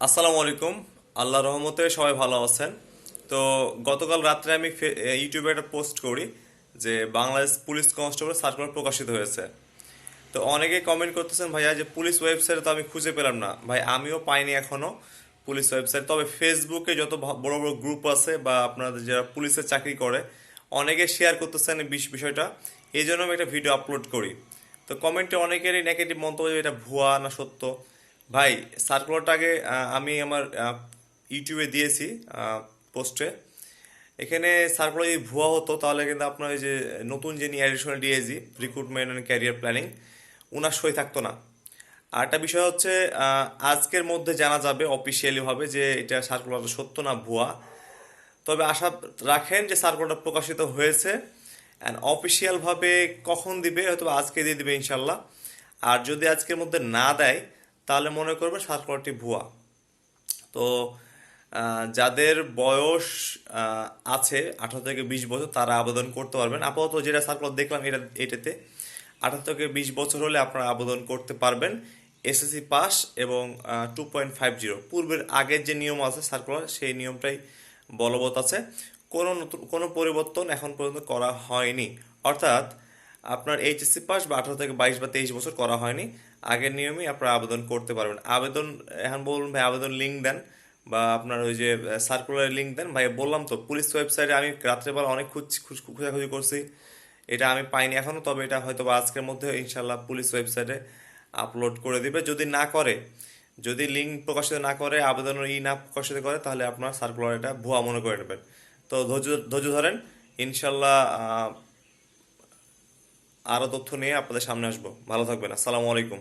আসসালামু আলাইকুম। আল্লাহ রহমতে সবাই ভালো আছেন। তো গতকাল রাত্রে আমি ইউটিউবে একটা পোস্ট করি যে বাংলাদেশ পুলিশ কনস্টেবল সার্কুলার প্রকাশিত হয়েছে। তো অনেকে কমেন্ট করতেছেন, ভাইয়া যে পুলিশ ওয়েবসাইটে তো আমি খুঁজে পেলাম না। ভাই, আমিও পাইনি এখনও পুলিশ ওয়েবসাইট তবে ফেসবুকে যত বড় বড় গ্রুপ আছে বা আপনাদের যারা পুলিশে চাকরি করে, অনেকে শেয়ার করতেছেন বিষয়টা। এই জন্য আমি একটা ভিডিও আপলোড করি। তো কমেন্টে অনেকেরই নেগেটিভ মন্তব্য এটা ভুয়া না সত্য। ভাই সার্কুলারটা আগে আমি আমার ইউটিউবে দিয়েছি পোস্টে এখানে সার্কুলার যদি ভুয়া হতো, তাহলে কিন্তু আপনার ওই যে নতুন যিনি additional DAG recruitment and career planning ওনার সই থাকতো না। আর একটা বিষয় হচ্ছে আজকের মধ্যে জানা যাবে অফিসিয়ালিভাবে যে এটা সার্কুলারটা সত্য না, ভুয়া। তবে আশা রাখেন যে সার্কুলারটা প্রকাশিত হয়েছে অ্যান্ড অফিসিয়ালভাবে কখন দিবে হয়তো আজকে দিয়ে দিবে, ইনশাল্লাহ। আর যদি আজকের মধ্যে না দেয় তাহলে মনে করবে সার্কুলারটি ভুয়া। তো যাদের বয়স আছে আঠারো থেকে বিশ বছর, তারা আবেদন করতে পারবেন। আপাতত যেটা সার্কুলার দেখলাম এটা, এটাতে, আঠারো থেকে বিশ বছর হলে আপনারা আবেদন করতে পারবেন। এসএসসি পাস এবং টু পয়েন্ট ফাইভ জিরো পূর্বের আগের যে নিয়ম আছে সার্কুলার সেই নিয়মটাই বলবৎ আছে। কোনো নতুন, কোনো পরিবর্তন এখন পর্যন্ত করা হয়নি। অর্থাৎ আপনার এইচএসসি পাস বা আঠারো থেকে বাইশ বা তেইশ বছর করা হয়নি। আগের নিয়মেই আপনারা আবেদন করতে পারবেন। আবেদন, এখন বলুন ভাই, আবেদন লিঙ্ক দেন বা আপনার ওই যে সার্কুলার লিঙ্ক দেন। ভাই, বললাম তো পুলিশ ওয়েবসাইটে আমি রাত্রেবেলা অনেক খুঁজ, খুঁজ- খোঁজাখুঁজি করছি। এটা আমি পাইনি এখনও তবে এটা হয়তো বা আজকের মধ্যে ইনশাল্লাহ পুলিশ ওয়েবসাইটে আপলোড করে দিবে। যদি না করে, যদি লিঙ্ক প্রকাশিত না করে আবেদন ই না প্রকাশিত করে, তাহলে আপনার সার্কুলার এটা ভুয়া মনে করে নেবেন। তো ধৈর্য ধৈর্য ধরেন ইনশাল্লাহ আরও তথ্য নিয়ে আপনাদের সামনে আসব। ভালো থাকবেন। আসসালামু আলাইকুম।